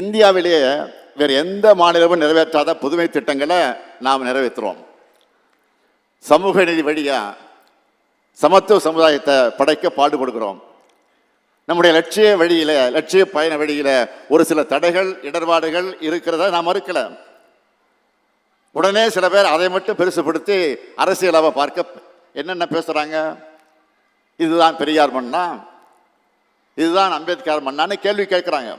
இந்தியாவிலேயே வேறு எந்த மாநிலமும் நிறைவேற்றாத புதுமை திட்டங்களை நாம் நிறைவேற்றுறோம். சமூக நீதி வழியாக சமத்துவ சமுதாயத்தை படைக்க பாடுபடுகிறோம். நம்முடைய லட்சிய வழியில் லட்சிய பயண வழியில் ஒரு சில தடைகள் இடர்பாடுகள் இருக்கிறத நாம் மறுக்கல. உடனே சில பேர் அதை மட்டும் பெருசுப்படுத்தி அரசியலாவை பார்க்க என்னென்ன பேசுகிறாங்க இதுதான் பெரியார் மண்ணா இதுதான் அம்பேத்கர் மண்ணான்னு கேள்வி கேட்குறாங்க.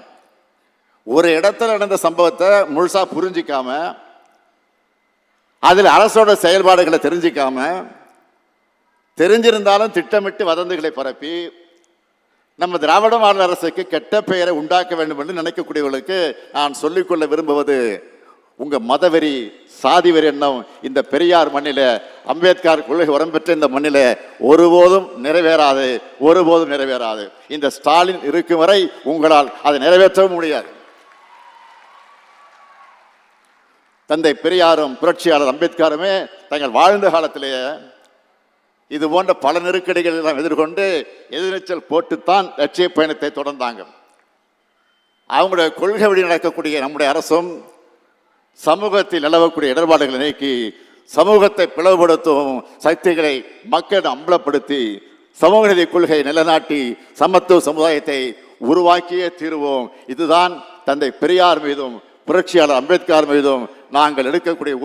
ஒரு இடத்துல நடந்த சம்பவத்தை முழுசாக புரிஞ்சிக்காம அதில் அரசோட செயல்பாடுகளை தெரிஞ்சிக்காம தெரிஞ்சிருந்தாலும் திட்டமிட்டு வதந்திகளை பரப்பி நம்ம திராவிட மாநில அரசுக்கு கெட்ட பெயரை உண்டாக்க வேண்டும் என்று நினைக்கக்கூடியவர்களுக்கு நான் சொல்லிக்கொள்ள விரும்புவது உங்கள் மதவெறி சாதி வெறி எண்ணம் இந்த பெரியார் மண்ணில அம்பேத்கர் கொள்கை உரம் பெற்ற இந்த மண்ணில் ஒருபோதும் நிறைவேறாது ஒருபோதும் நிறைவேறாது. இந்த ஸ்டாலின் இருக்கும் வரை உங்களால் அதை நிறைவேற்றவும் முடியாது. தந்தை பெரியாரும் புரட்சியாளர் அம்பேத்கருமே தங்கள் வாழ்ந்த காலத்திலேயே இது போன்ற பல நெருக்கடிகள் எல்லாம் எதிர்கொண்டு எதிர்நீச்சல் போட்டுத்தான் லட்சிய பயணத்தை தொடர்ந்தாங்க. அவங்களுடைய கொள்கை வழி நடக்கக்கூடிய நம்முடைய அரசும் சமூகத்தில் நிலவக்கூடிய இடர்பாடுகளை நீக்கி சமூகத்தை பிளவுபடுத்தும் சக்திகளை மக்கள் அம்பலப்படுத்தி சமூக நீதி நிலைநாட்டி சமத்துவ சமுதாயத்தை உருவாக்கியே தீருவோம். இதுதான் தந்தை பெரியார் மீதும் புரட்சியாளர் அம்பேத்கர் மீதும் நாங்கள் எடுக்கக்கூடிய